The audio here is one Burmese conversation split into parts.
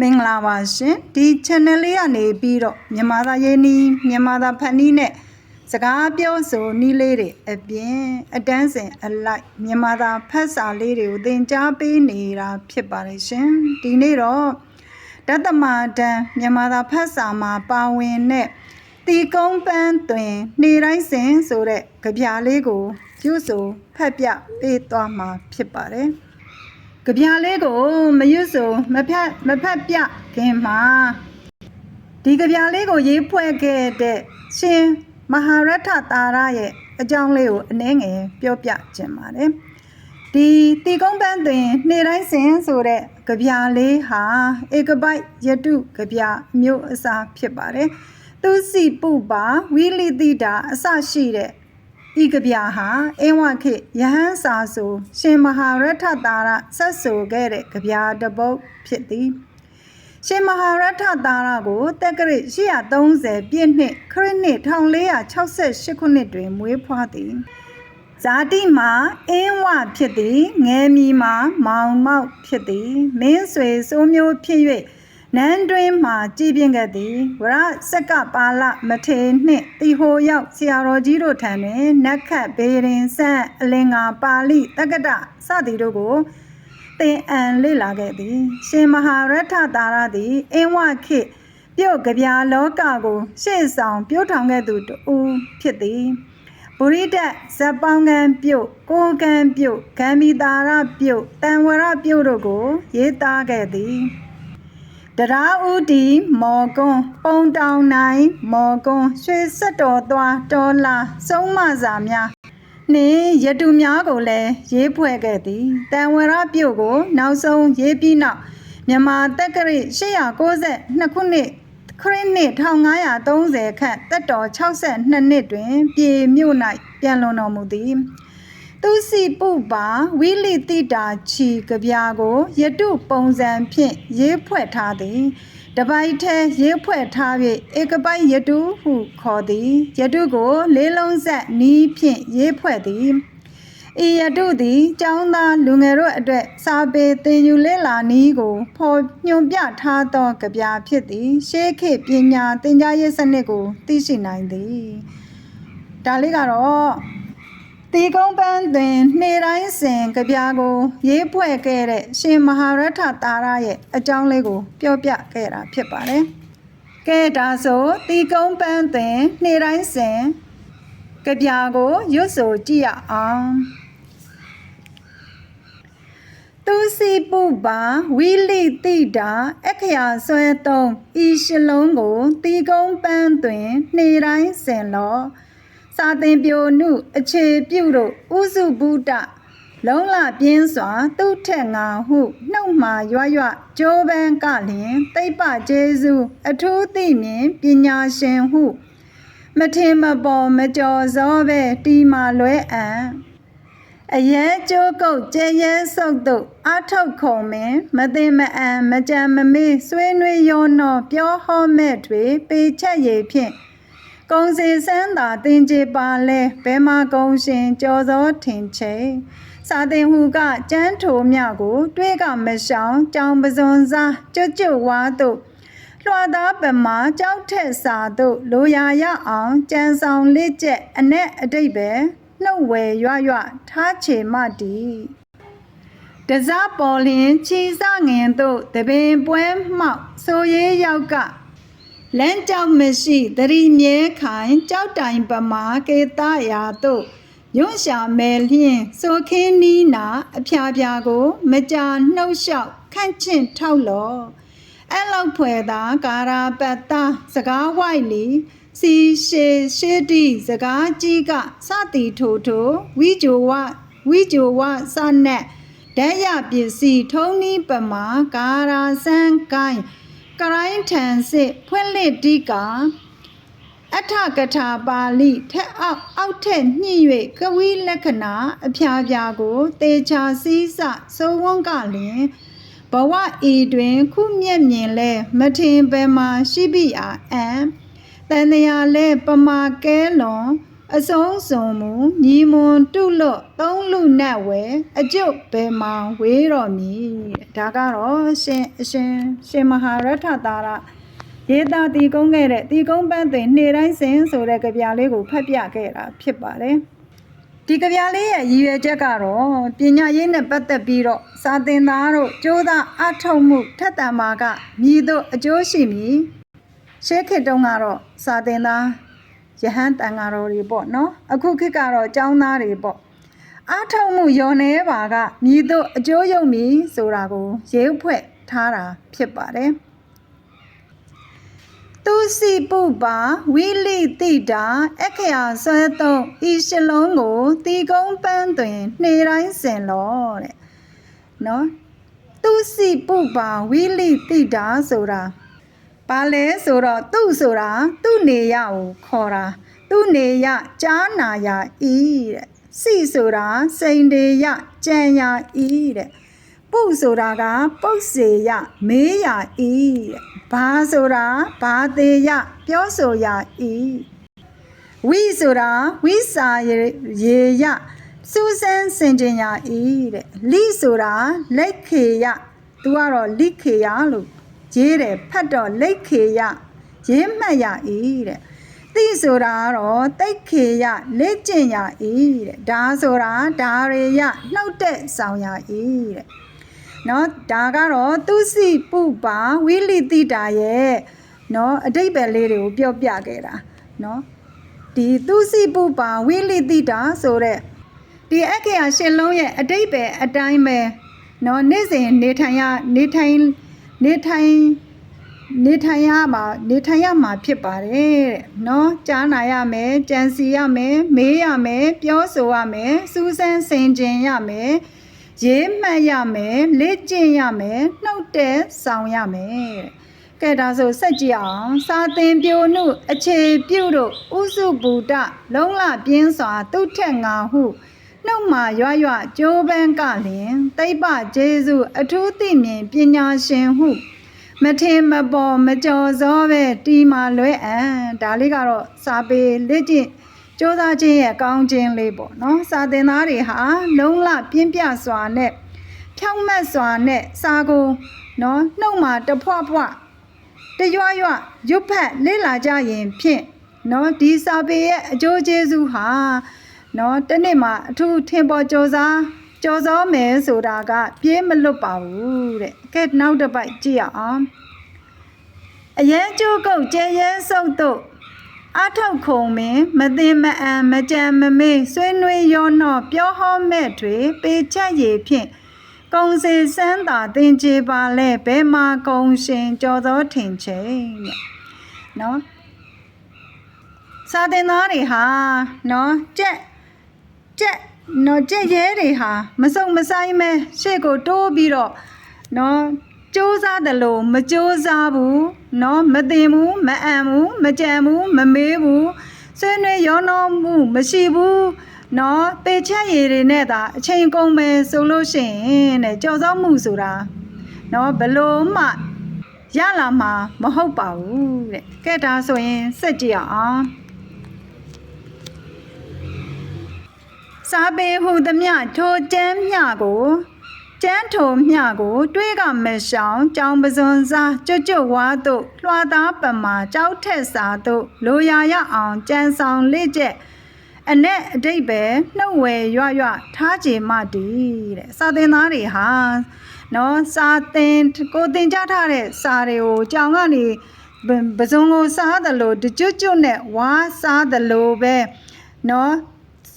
မင်္ဂလာပါရှင်ဒီ channel လေးကနေပြီးတော့မြန်မာသားရေးနီးမြန်မာသားဖန်နီးနဲ့စကားပြောဆိုနီးလေးတွေအပြင်အတန်းစင်အလိုက်မြန်မာသားဖတ်စာလေးတွေကိုသင်ကြားပေးနေတာဖြစ်ပါတယ်ရှင်ဒီနေ့တော့တသမတန်မြန်မာသားဖတ်စာမှာပါဝင်တဲ့တီကုန်းပန်းတွင်နေတိုင်းစဉ်ဆိုတဲ့ကြပြလေးကိုပြုဆိုဖတ်ပြပေးသွားမှာဖြစ်ပါတယ် ကြပြလေးကိုမရွတ်ဆိုမဖက်မဖက်ပြခင်မှာဒီကြပြလေးကိုရေးဖွဲ့ခဲ့တဲ့ရှင်မဟာရထတာရရဲ့အကြောင်းလေးကိုအနည်းငယ်ပြောပြခြင်းပါတယ်ဒီတီကုန်းပန်းတွင်နေ့တိုင်းစဉ်ဆိုတဲ့ကြပြလေးဟာဧကပိုက်ယတုကြပြမျိုးအစားဖြစ်ပါတယ်သူစီပုပါဝိလိတိတာအစရှိတဲ့ ဤကဗျာဟာအင်းဝခေယဟန်စာဆိုရှင်မဟာရထတာရဆက်ဆိုခဲ့တဲ့ကဗျာတစ်ပုဒ်ဖြစ်သည်ရှင်မဟာရထတာရကိုတက္ကရာ830ပြည့်နှစ်ခရစ်နှစ်1468ခုနှစ်တွင်မွေးဖွားသည်ဇာတိမှာအင်းဝဖြစ်သည်ငယ်မီမှာမောင်မောက်ဖြစ်သည်မင်းဆွေစိုးမျိုးဖြစ်၍ နန်းတွင်မှကြည်ပြင်းခဲ့သည်ဝရစက်ကပါလမထေနှင့်တီဟိုရောက်ဆရာတော်ကြီးတို့ထံတွင်နတ်ခတ်ဘေရင်ဆန့်အလင်္ကာပါဠိတက္ကတစသည်တို့ကိုသင်အံလေ့လာခဲ့သည် ရှင်မဟာရထတာရသည်အင်းဝခေတ်ပြုတ်ကြပြာလောကကို ရှေ့ဆောင်ပြုတ်ထောင်ခဲ့သူတူဖြစ်သည်ပုရိဒတ်ဇက်ပေါင်းကံပြုတ်ကိုကံပြုတ်ဂမ်မီတာရပြုတ်တန်ဝရပြုတ်တို့ကို ရေးသားခဲ့သည် တရာဦးဒီမော်ကွန်းပုံတောင်နိုင်မော်ကွန်းရွှေစက်တော်သွားတော်လာစုံးမစာများနှင့်ရတုများကိုလည်းရေးဖွဲ့ခဲ့သည်တန်ဝရပြုတ်ကို နောက်ဆုံးရေးပြီးနောက်မြန်မာတက္ကရာ892ခုနှစ်ခရစ်နှစ်1530ခန့်တက်တော်62နှစ်တွင် ပြေမြို့၌ပြန်လွန်တော်မူသည် သူစီပုပါဝိလိတိတာချီကြပြာကိုယတုပုံစံဖြင့်ရေးဖွဲ့ထားသည်တပိုက်ထဲရေးဖွဲ့ထား၍ဧကပိုက်ယတုဟုခေါ်သည်ယတုကိုလေးလုံးဆက်နီးဖြင့်ရေးဖွဲ့သည်ဤယတုသည်ကျောင်းသားလူငယ်တို့အတွက်စာပေသင်ယူလေ့လာနည်းကိုဖော်ညွှန်ပြထားသောကြပြာဖြစ်သည် ရှေးခေတ်ပညာသင်ကြားရေးစနစ်ကိုသိရှိနိုင်သည်ဒါလေးကတော့ တီကုန်းပန်းတွင်နေ့တိုင်းစဉ်ကြပြာကို ရေးဖွဲ့ခဲ့တဲ့ရှင်မဟာရထတာရရဲ့အကြောင်းလေးကို ပြောပြခဲ့တာဖြစ်ပါတယ်။ကဲဒါဆိုတီကုန်းပန်းတွင်နေ့တိုင်းစဉ်ကြပြာကိုရွတ်ဆိုကြည့်ရအောင်။သူစီပုပါဝိလိတိတာအခရာဆွဲသုံးဤရှလုံးကိုတီကုန်းပန်းတွင်နေ့တိုင်းစဉ်လော့ စာသင်ပြိုနုအခြေပြုတို့ဥစုဗုဒ္ဓလုံးလပြင်းစွာသူ့ထက်ငါဟုနှုတ်မှရွရွကြိုးပန်းကလျင်သိပ္ပကျေစုအထူးသိမြင်ပညာရှင်ဟု မထင်မပေါ်မကြော်စောပဲတီမာလွဲအံအရဲကျိုးကုတ်ကျဲရဲဆုပ်တို့အထောက်ခုံမင်းမသိမအံမကြံမမေးဆွေးနွေးရောနောပြောဟောမဲ့တွေပေချက်ရည်ဖြင့် ကုံစီစမ်းသာတင်ကြပါလဲဘဲမကုံရှင်ကြော်စောထင်ချေစာတင်ဟူကကျန်းထိုမြကို တွေးကမရှောင်ကြောင်ပစွန်စားကျွတ်ကျွတ်ဝါတို့လွှာသားပမာကြောက်ထက်စာတို့လိုရာရအောင်ကြံဆောင်လက်ကျက်အ내အတိတ်ပဲနှုတ်ဝယ်ရွရွထားချေမတီတစားပေါ်လင်ချီစငင်တို့တပင်ပွဲမှောက်ဆိုရဲရောက်က လမ်းကြောက်မရှိသတိမြဲခိုင်ကြောက်တိုင်ပမာကေတရာတို့ညွန့်ရှာမဲလျင်းဆိုခင်းနီးနာအဖျားဖျားကို မကြာနှုတ်လျှောက်ခန့်ချင့်ထောက်လောအဲ့လောက်ဖွယ်သာကာရာပတ္တစကားဝိုက်လီစီရှေရှေတိစကားကြီးကစတိထိုထိုဝိဂျိုဝဝိဂျိုဝစနက်ဓာရပစ္စည်းထုံးနီးပမာကာရာစံကိုင်း ကရိုင်းထန်စစ်ဖွင့်လက်တိကအထကထာပါဠိထက်အောက်အောက်ထက်ညှိ၍ကဝိလက္ခဏာအဖျားဖျားကိုတေချာစည်းစစိုးဝန်းကလျင်ဘဝဤတွင် ခုမျက်မြင်လဲမထင်ဘယ်မှာရှိပြီအာအံတန်တရာလဲပမာကဲလွန် အစုံစုံမူညီမွန်တုလွတ်သုံးလူနတ်ဝဲအကျုပ်ဘယ်မှာဝေးတော်မူတဲ့ဒါကတော့ရှင်အရှင်ရှင်မဟာရထတာရရေးသားတည်ကုန်းခဲ့တဲ့တည်ကုန်းပန်းတွင်နေ့တိုင်းစဉ်ဆိုတဲ့ကြပြလေးကိုဖတ်ပြခဲ့တာဖြစ်ပါတယ်ဒီကြပြလေးရဲ့ရည်ရွယ်ချက်ကတော့ပညာရေးနဲ့ပတ်သက်ပြီးတော့စာသင်သားတို့ကြိုးစားအထောက်မှုထက်သန်မှာကမြည်တို့အကျိုးရှိမည်ရှေးခေတ်တုန်းကတော့စာသင်သား ယဟန်တန်ဃာတော်တွေပေါ့နော်အခုခေတ်ကတော့ចောင်းသားတွေပေါ့အထောက်မှုယုံနေပါကမြည်တို့အကျိုးယုံမည်ဆိုတာကိုရေးဖွဲ့ထားတာဖြစ်ပါတယ်သူစီပုပါဝိလိတိတာအခရာဆွဲသုံးဤရှလုံးကိုတီကုန်းပန်းတွင်နှေတိုင်းစင်လောတဲ့နော်သူစီပုပါဝိလိတိတာဆိုတာ ဘာလဲဆိုတော့သူ့ဆိုတာသူ့နေရကိုခေါ်တာသူ့နေရကြားနာရဤတဲ့စီဆိုတာစိန်တေရကြံရဤတဲ့ပုဆိုတာကပုတ်စေရမေးရဤတဲ့ဘာဆိုတာဘာသေးရပြောဆိုရဤဝိဆိုတာဝိစာရေရေရစူးစမ်းစင်ကြင်ရဤတဲ့လိဆိုတာလက်ခေရသူကတော့လိခေရလို့ ရေးတယ်ဖတ်တော့လက်ခေရရေးမှတ်ရဤတဲ့သိဆိုတာကတော့တိတ်ခေရလက်ကျင်ရဤတဲ့ဒါဆိုတာဒါရေရနှုတ်တဲ့ဆောင်ရဤတဲ့နော်ဒါကတော့သူစီပုပါဝိလိတိတာရဲ့နော်အတိတ်ပဲလေးတွေကိုပြောပြခဲ့တာနော်ဒီသူစီပုပါဝိလိတိတာဆိုတဲ့ဒီအခေယရှင်လုံးရဲ့အတိတ်ပဲအတိုင်းပဲနော်နေ့စဉ်နေထိုင်ရနေထိုင် နေထိုင်နေထိုင်ရမှာနေထိုင်ရမှာဖြစ်ပါတယ်တဲ့နော်ကြားနာရမယ်ကြံစီရမယ်မေးရမယ်ပြောဆိုရမယ်စူးစမ်းဆင်ခြင်ရမယ်ရေးမှတ်ရမယ်လေ့ကျင့်ရမယ်နှုတ်တဲ့ဆောင်ရမယ်တဲ့ကဲဒါဆိုစက်ကြည့်အောင်စာသင်ပြိုနုအခြေပြုတို့ဥစုဘူတလုံးလပြင်းစွာသူထက်ငါဟု နှုတ်မှရွရွကြိုးပန်းကလျင်သိပ္ပကျေစုအထူးသိမြင်ပညာရှင်ဟုမထင်မပေါ်မကြော်စောပဲတီမာလွဲအံဒါလေးကတော့စာပေလက်ကျင့်စ조사ခြင်းရဲ့ကောင်းခြင်းလေးပေါ့နော်စာသင်သားတွေဟာလုံးလပြင်းပြစွာနဲ့ဖြောင့်မတ်စွာနဲ့စာကိုနော်နှုတ်မှာတဖွဖွတရွရွရွတ်ဖက်လေ့လာကြရင်ဖြင့်နော်ဒီစာပေရဲ့အကျိုးကျေးဇူးဟာ နော်တစ်နေ့မှာအထူးထင်ပေါ်စ조사ကြော်စောမယ်ဆိုတာက ပြေးမလွတ်ပါဘူးတဲ့ကဲနောက်တစ်ပိုက်ကြည့်ရအောင်အရန်ကျိုးကုတ်ကျဲရဲဆုပ်တို့အထောက်ခုံမင်းမသိမအံမကြံမမေးဆွေးနွေးရောနော့ပြောဟောမဲ့တွေပေချက်ရည်ဖြင့်ကုံစီစမ်းသာတင်ကြပါလဲဘဲမှာကုံရှင်ကြော်သောထင်ချိန်တဲ့နော်စာတင်သားတွေဟာနော်ကြက် ကြက်နော်ကြက်ရဲတွေဟာမစုံမဆိုင်မဲရှေ့ကိုတိုးပြီးတော့နော်စူးစားတယ်လို့မစူးစားဘူးနော်မသိဘူးမအံဘူးမကြံဘူးမမေးဘူးဆွေးနွေးရောနှောမှုမရှိဘူးနော်ပေချက်ရည်တွေနဲ့သာအချိန်ကုန်မယ်ဆိုလို့ရှိရင်တဲ့ကြော်စောမှုဆိုတာနော်ဘလို့မှရလာမှာမဟုတ်ပါဘူးတဲ့ကဲဒါဆိုရင်စက်ကြည့်အောင် စာပေဟူသမျှထိုကျမ်းမျှကိုကျမ်းထိုမျှကို တွေးကမရှောင်ကြောင်ပစွန်စားကျွတ်ကျွတ်ဝါတို့လွှာသားပမာကြောက်ထက်စာတို့လိုရာရအောင်ကြံဆောင်လက်ကျက်အ내အတိတ်ပဲနှုတ်ဝယ်ရွရွထားကြမှတည်တဲ့စာသင်သားတွေဟာနော်စာသင်ကိုသင်ကြားထားတဲ့စာတွေကိုကြောင်ကနေပစုံကိုစားတယ်လို့တကျွတ်ကျွတ်နဲ့ဝါစားတယ်လို့ပဲနော်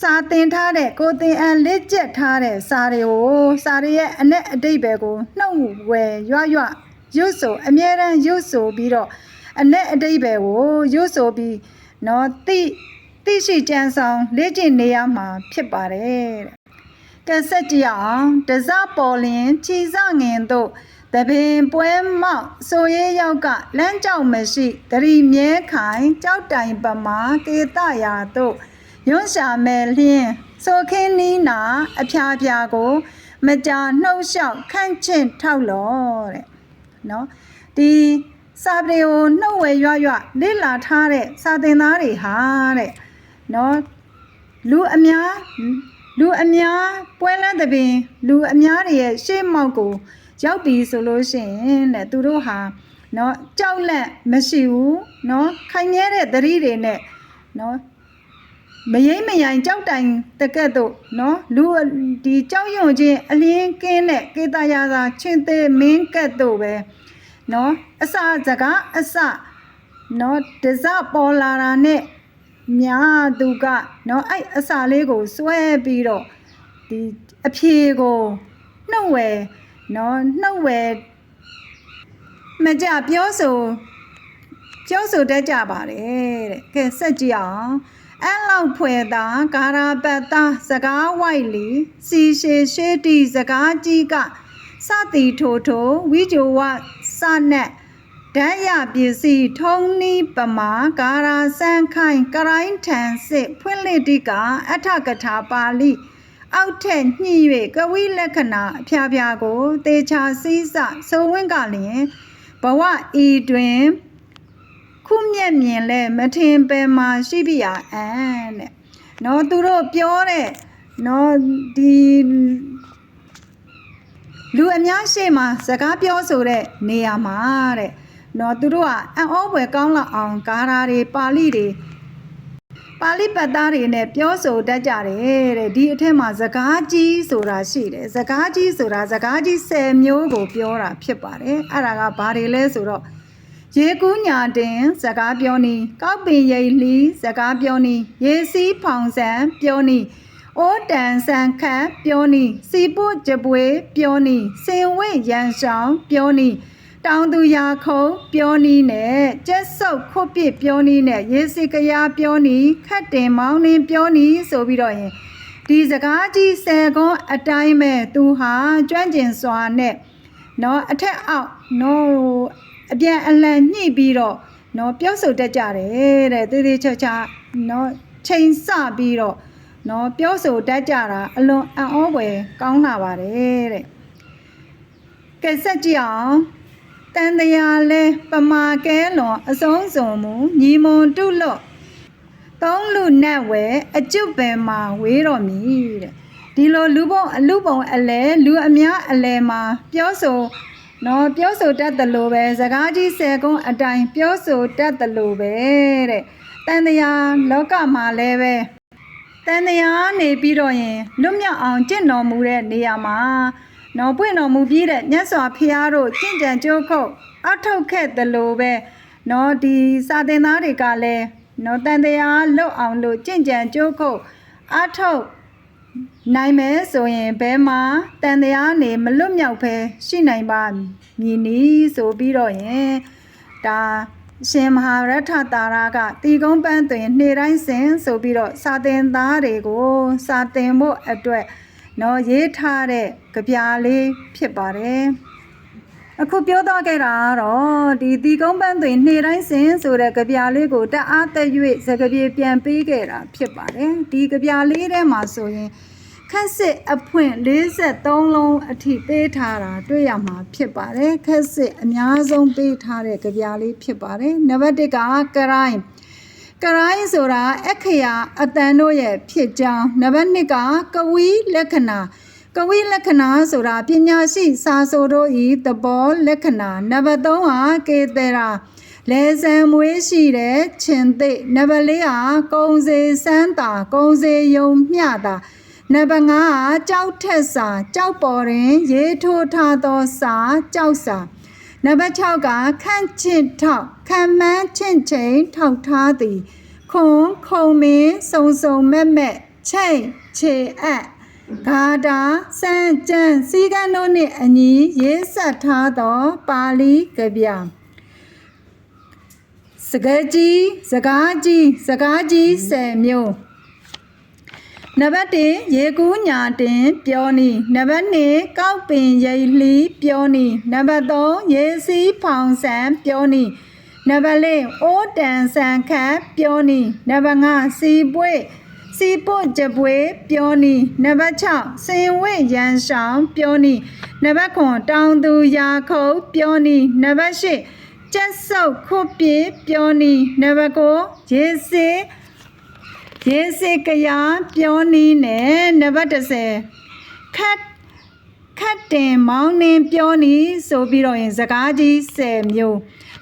စာသင်ထားတဲ့ကိုသင်အန်လက်ကျက်ထားတဲ့စာတွေကိုစာတွေရဲ့အ내အတိတ်ပဲကိုနှုတ်ဝယ်ရွရွရွတ်ဆိုအမြဲတမ်းရွတ်ဆိုပြီးတော့အ내အတိတ်ပဲကိုရွတ်ဆိုပြီးနော်တိတိရှိကြံဆောင်လေ့ကျင့်နေရမှာဖြစ်ပါတယ်တဲ့ကဆက်ကြည့်အောင်တစပေါ်လင်ခြီစငင်တို့တပင်ပွဲမောက်ဆိုရဲရောက်ကလမ်းကြောက်မရှိတရီမြဲခိုင်ကြောက်တိုင်ပမာကေတရာတို့ ရွံ့ရှာမဲ့လျင်ဆိုခင်းနီးနာ အဖျားပြာကို မကြာနှုတ်လျှောက်ခန့်ချင့်ထောက်လောတဲ့နော်ဒီစာပေကိုနှုတ်ဝဲရွရွလေ့လာထားတဲ့စာသင်သားတွေဟာတဲ့နော်လူအများလူအများပွဲလန်းသဘင် လူအများတွေရဲ့ရှေ့မောက်ကို ရောက်ပြီဆိုလို့ရှိရင်တဲ့သူတို့ဟာနော်ကြောက်လန့်မရှိဘူးနော်ခိုင်မြဲတဲ့သတိတွေနဲ့နော် မရင်းမရိုင်ကြောက်တိုင်တကက်တို့နော်လူဒီကြောက်ရွံ့ခြင်းအလင်းကင်းတဲ့ကေတရာသာချင်းသေးမင်းကက်တို့ပဲနော်အစစကားအစနော်ဒဇပေါ်လာတာနဲ့မြာသူကနော်အဲ့အစာလေးကိုစွဲပြီးတော့ဒီအဖြေကိုနှုတ်ဝယ်နော်နှုတ်ဝယ်မကြပြောဆိုပြောဆိုတတ်ကြပါတယ်တဲ့ကဲဆက်ကြည့်အောင် အဲ့လောက်ဖွယ်သာဂါရာပတ်သားစကားဝိုက်လီစီရှေရှေတီစကားကြီးကစတီထိုထိုဝိဂျိုဝစနက်ဓာတ်ရပစ္စည်းထုံနီးပမာဂါရာစန်ခိုင်ကရိုင်းထန်စစ်ဖွင့်လစ်တိကအထကထာပါဠိအောက်ထက်ညှိ၍ကဝိလက္ခဏာအဖျားဖျားကိုတေချာစည်းစဆိုဝင်းကလျင်ဘဝဤတွင် ခုမျက်မြင်လဲမထင်ပဲမှာရှိပြရအံ့တဲ့နော်သူတို့ပြောတဲ့နော်ဒီလူအများရှေ့မှာစကားပြောဆိုတဲ့နေရာမှာတဲ့နော်သူတို့ကအံ့ဩဖွယ်ကောင်းလောက်အောင်ဂါရာတွေပါဠိတွေပါဠိပတ်သားတွေနဲ့ပြောဆိုတတ်ကြတယ်တဲ့ဒီအထက်မှာစကားကြီးဆိုတာရှိတယ်စကားကြီးဆိုတာစကားကြီး10မျိုးကိုပြောတာဖြစ်ပါတယ်အဲ့ဒါကဘာတွေလဲဆိုတော့ ရေကူးညာတင်စကားပြောနီကောက်ပင်ရိပ်လှီးစကားပြောနီရေစီးဖောင်ဆန်ပြောနီအိုးတန်ဆန်ခတ်ပြောနီစီပုတ်ကြပွေပြောနီစင်ဝဲရန်ဆောင်ပြောနီတောင်သူရာခုံပြောနီနဲ့ကျက်ဆုပ်ခုတ်ပစ်ပြောနီနဲ့ရေစီကရာပြောနီခတ်တင်မောင်းနှင်းပြောနီဆိုပြီးတော့ရင်ဒီစကားကြီးဆယ်ကွန်းအတိုင်းပဲသူဟာကျွမ်းကျင်စွာနဲ့နော်အထက်အောက်နော် အပြန်အလှန်ညှိပြီးတော့နော်ပြောဆိုတတ်ကြတယ်တဲ့သေးသေးချာချာနော်ချိန်ဆပြီးတော့နော်ပြောဆိုတတ်ကြတာအလွန်အံ့ဩဖွယ်ကောင်းလာပါတယ်တဲ့ကဲဆက်ကြည့်အောင်တန်တရားလဲပမာကဲလွန်အဆုံးစုံမူညီမွန်တုလွတ်သုံးလူနဲ့ဝဲအကျွတ်ပင်မှာဝေးတော်မူတဲ့ဒီလိုလူပုံအလူပုံအလဲလူအများအလဲမှာပြောဆို နော်ပြောဆိုတတ်တယ်လို့ပဲစကားကြီးဆယ်ကုန်းအတိုင်းပြောဆိုတတ်တယ်လို့ပဲတဲ့တန်တရားလောကမှာလည်းပဲတန်တရားနေပြီးတော့ရင်လွတ်မြောက်အောင်ကျင့်တော်မူတဲ့နေရာမှာနော်ပွင့်တော်မူပြီးတဲ့မြတ်စွာဘုရားတို့ကျင့်ကြံကြိုးခုတ်အထောက်ခဲ့တယ်လို့ပဲနော်ဒီစာသင်သားတွေကလည်းနော်တန်တရားလွတ်အောင်လို့ကျင့်ကြံကြိုးခုတ်အထောက် နိုင်မယ်ဆိုရင်ဘဲမှာတန်တရားနေမလွတ်မြောက်ပဲရှိနိုင်ပါမည်နီဆိုပြီးတော့ရင်ဒါရှင်မဟာရထတာရကတီကုန်းပန်းတွင်နေ့တိုင်းစဉ်ဆိုပြီးတော့စာသင်သားတွေကို စာသင်ဖို့အတွက်နော်ရေးထားတဲ့ကြပြလေးဖြစ်ပါတယ် အခုပြောတော့ခဲ့တာကတော့ဒီတီကုန်းပန်းတွင်နေ့တိုင်းစဉ်ဆိုတဲ့ကြပြလေးကိုတအားသက်၍စကားပြေပြန်ပေးခဲ့တာဖြစ်ပါတယ်ဒီကြပြလေးထဲမှာဆိုရင်ခက်စစ်အဖွင့်43လုံးအထိပေးထားတာတွေ့ရမှာဖြစ်ပါတယ်ခက်စစ်အများဆုံးပေးထားတဲ့ကြပြားလေးဖြစ်ပါတယ်နံပါတ်1ကကရိုင်းကရိုင်းဆိုတာအခရာအတန်တို့ရဲ့ဖြစ်ကြောင်းနံပါတ်2ကကဝီလက္ခဏာ ကဝိလက္ခဏာဆိုတာပညာရှိစာဆိုတို့ဤသဘောလက္ခဏာနံပါတ်3ဟာကေတရာလဲဆံမွေးရှိတဲ့ခြင်းသိနံပါတ်4ဟာကုံစေစမ်းတာကုံစေယုံမျှတာနံပါတ်5ဟာကြောက်ထက်စာကြောက်ပေါ်တွင် ရေးထိုးထားသောစာကြောက်စာနံပါတ်6ကခန့်ချင့်ထောက်ခံမှန်းချင့်ချိန်ထောက်ထားသည်ခွန်ခုံမင်းစုံစုံမက်မက်ချိန်ခြေအပ် ဂါတာစံကြံစီကံတို့နှင့်အညီရေးဆက်ထားသောပါဠိကဗျာစကားကြီးစကားကြီးစကားကြီး10မျိုးနံပါတ်1ရေကူးညာတင်ပြောနီနံပါတ်2ကောက်ပင်ရိပ်လှီးပြောနီနံပါတ်3ရေစီးဖောင်ဆန်ပြောနီနံပါတ်4အိုးတန်ဆန်ခတ်ပြောနီနံပါတ်5စီပွေ စီပုတ်ကြပွေပြောနီနံပါတ်6စင်ဝဲရန်ဆောင်ပြောနီနံပါတ်9တောင်သူရာခုတ်ပြောနီနံပါတ်8ကျက်ဆုပ်ခုတ်ပြေပြောနီနံပါတ်9ရေစီရေစေကရာပြောနီးနဲ့နံပါတ်30ခတ်ခတ်တင်မောင်းနှင်းပြောနီးဆိုပြီးတော့ရင်စကားကြီး10မျိုး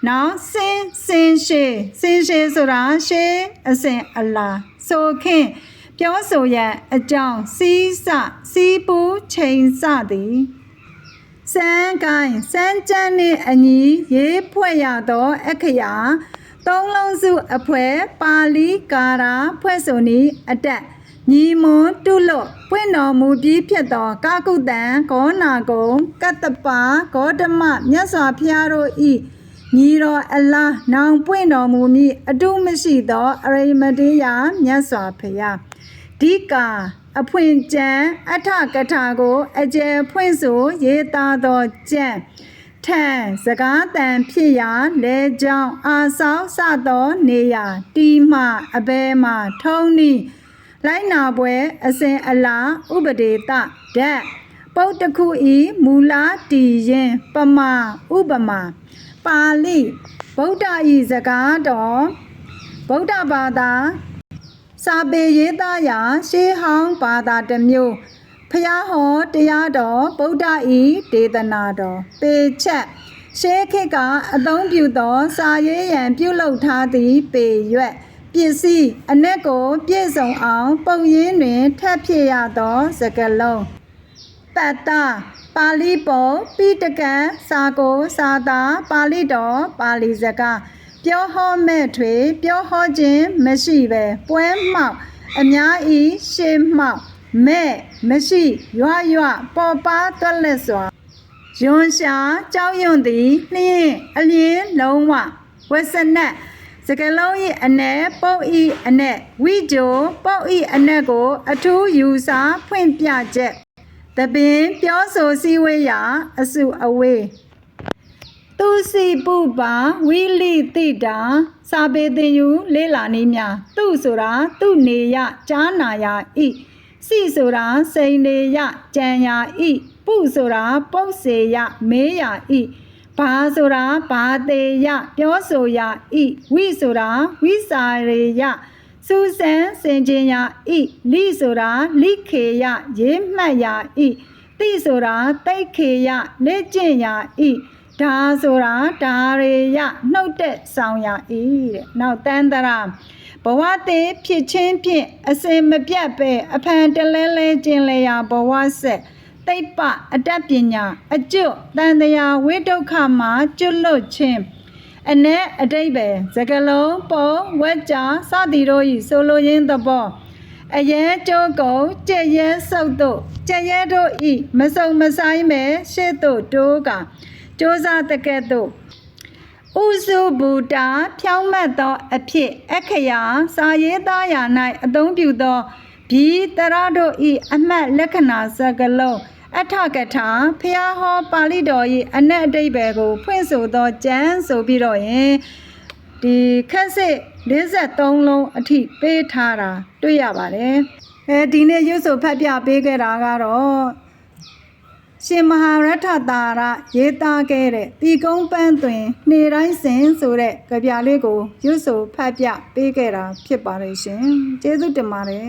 နောက်စင်စင်ရှေစင်ရှေဆိုတာရှေအစဉ်အလား ဆိုခင်ပြောဆိုရန်အကြောင်းစီးစစီးပူးချိန်စသည်စမ်းကိုင်းစမ်းကြမ်းနှင့်အညီရေးဖွဲ့ရသော အခရာသုံးလုံးစုအဖွဲပါဠိကာရာဖွဲ့ဆိုနည်းအတက်ညီမွန်တုလွတ်ပွင့်တော်မူပြီးဖြစ်သောကာကုတံဂောနာကုံကတ္တပါဂေါတမမြတ်စွာဘုရားတို့ဤ ညီတော်အလားနောင်ပွင့်တော်မူမည်အတုမရှိသောအရိမတေယမြတ်စွာဘုရားဒီကာအဖွင့်ကျမ်းအထကထာကို အကျယ်ဖွင့်ဆိုရေးသားသောကျမ်းထံစကားတန်ဖြစ်ရာလဲကြောင်းအာဆောက်စသောနေရာတီမှအဘဲမှထုံးနီလိုက်နာပွဲအစဉ်အလာဥပဒေတဓာတ်ပုတ်တစ်ခုဤမူလာတီရင်ပမာဥပမာ ပါဠိဗုဒ္ဓဤစကားတော်ဗုဒ္ဓဘာသာစာပေရေးသားရာရှေးဟောင်းဘာသာတစ်မျိုးဖျားဟောတရားတော်ဗုဒ္ဓဤဒေသနာတော်ပေချက်ရှေးခေတ်ကအသုံးပြုသော စာရေးရန်ပြုလုပ်ထားသည့်ပေရွက်ပစ္စည်းအ내ကို ပြည့်စုံအောင် ပုံရင်းတွင်ထပ်ဖြစ်ရသောစကားလုံး ပတ္တပါဠိပုံပိတကံစာကိုစာတာပါဠိတော်ပါဠိစကားပြောဟောမဲ့ထွေ ပြောဟောခြင်းမရှိပဲပွဲမှောက်အများဤရှေးမှောက်မဲ့မရှိရွရွပေါ်ပါသွက်လက်စွာယွန်ရှာကြောက်ရွံ့သည်နှင်းအလင်းလုံးဝဝဆနတ်စကလုံး၏အနယ်ပုတ်၏အနယ်ဝိဂျိုပုတ်၏အနယ်ကို အထူးယူစာဖွင့်ပြချက် တပင်ပြောဆိုစည်းဝေးရာအစုအဝေးသူစီပုပါဝိလိတိတာစာပေသင်ယူလေးလာနည်းများသူဆိုတာသူနေရကြားနာရဤစီဆိုတာစိန်နေရကြံရာဤပုဆိုတာပုတ်စေရမေးရာဤဘာဆိုတာဘာသေးရပြောဆိုရာဤဝိဆိုတာဝိစာရေယ စူစံစင်ကျင်ရာဤလိဆိုတာလိခေယရေးမှတ်ရာဤတိဆိုတာတိတ်ခေယလက်ကျင့်ရာဤဒါဆိုတာဒါရေယနှုတ်တဲ့ဆောင်ရာဤတဲ့နောက်တန်တရာဘဝသေးဖြစ်ချင်းဖြင့်အစင်မပြတ်ပဲအဖန်တလဲလဲကျင်လေရာဘဝဆက်သိပ္ပအတတ်ပညာအကျွတ်တန်တရာဝိဒုက္ခမှာကျွတ်လွတ်ခြင်း အ내အတိတ်ပဲစကလုံးပုံဝက်ကြစသည်တို့ဤဆိုလိုရင်းသဘောအရဲကျိုးကုံကြက်ရဲဆုပ်တို့ကြက်ရဲတို့ဤမစုံမဆိုင်ပဲရှေ့သို့တိုးကစ조사တကဲ့သို့ဥစုဘူတာဖြောင်းမတ်သောအဖြစ်အခရာစာရေးသားရာ၌အသုံးပြုသောဘီတရတို့ဤအမှတ်လက္ခဏာစကလုံး အထကထာဖျားဟောပါဠိတော်၏အနက်အတိတ်ပဲကို ဖွင့်ဆိုသောကျမ်းဆိုပြီးတော့ရင်ဒီခက်စစ်53လုံးအထိပေးထားတာတွေ့ရပါတယ်အဲဒီနေ့ရွတ်ဆိုဖတ်ပြပေးခဲ့တာကတော့ရှင်မဟာရထတာရရေးသားခဲ့တဲ့တီကုန်းပန်းသွင်နေတိုင်းစင်ဆိုတဲ့ကြပြလေးကိုရွတ်ဆိုဖတ်ပြပေးခဲ့တာဖြစ်ပါတယ်ရှင်ကျေးဇူးတင်ပါတယ်